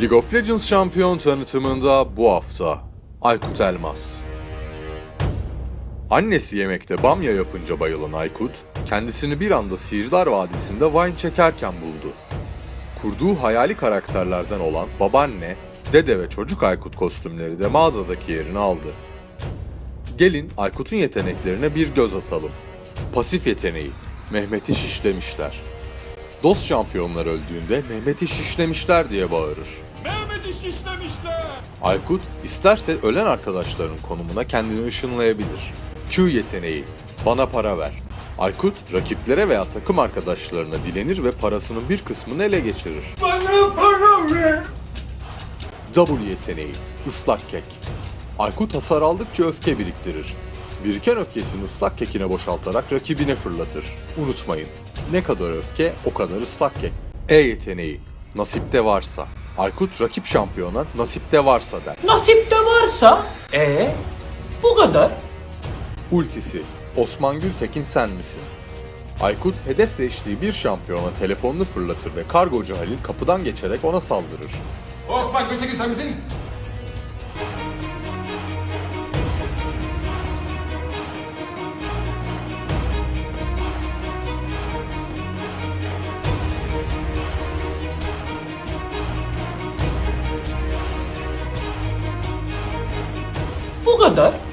League of Legends şampiyon tanıtımında bu hafta Aykut Elmas. Annesi yemekte bamya yapınca bayılan Aykut, kendisini bir anda Sihirler Vadisi'nde Vine çekerken buldu. Kurduğu hayali karakterlerden olan babaanne, dede ve çocuk Aykut kostümleri de mağazadaki yerini aldı. Gelin Aykut'un yeteneklerine bir göz atalım. Pasif yeteneği, Mehmet'i şişlemişler. Dost şampiyonlar öldüğünde Mehmet'i şişlemişler diye bağırır. Mehmet'i şişlemişler. Aykut isterse ölen arkadaşlarının konumuna kendini ışınlayabilir. Q yeteneği, bana para ver. Aykut rakiplere veya takım arkadaşlarına dilenir ve parasının bir kısmını ele geçirir. Bana para ver. W yeteneği, ıslak kek. Aykut hasar aldıkça öfke biriktirir. Biriken öfkesini ıslak kekine boşaltarak rakibine fırlatır. Unutmayın, ne kadar öfke o kadar ıslak kek. E yeteneği, nasipte varsa. Aykut rakip şampiyona nasipte varsa der. Nasip de varsa. E bu kadar. Ultisi, Osman Gültekin sen misin? Aykut hedef seçtiği bir şampiyona telefonunu fırlatır ve kargocu Halil kapıdan geçerek ona saldırır. Osman Gültekin sen misin? Bu kadar.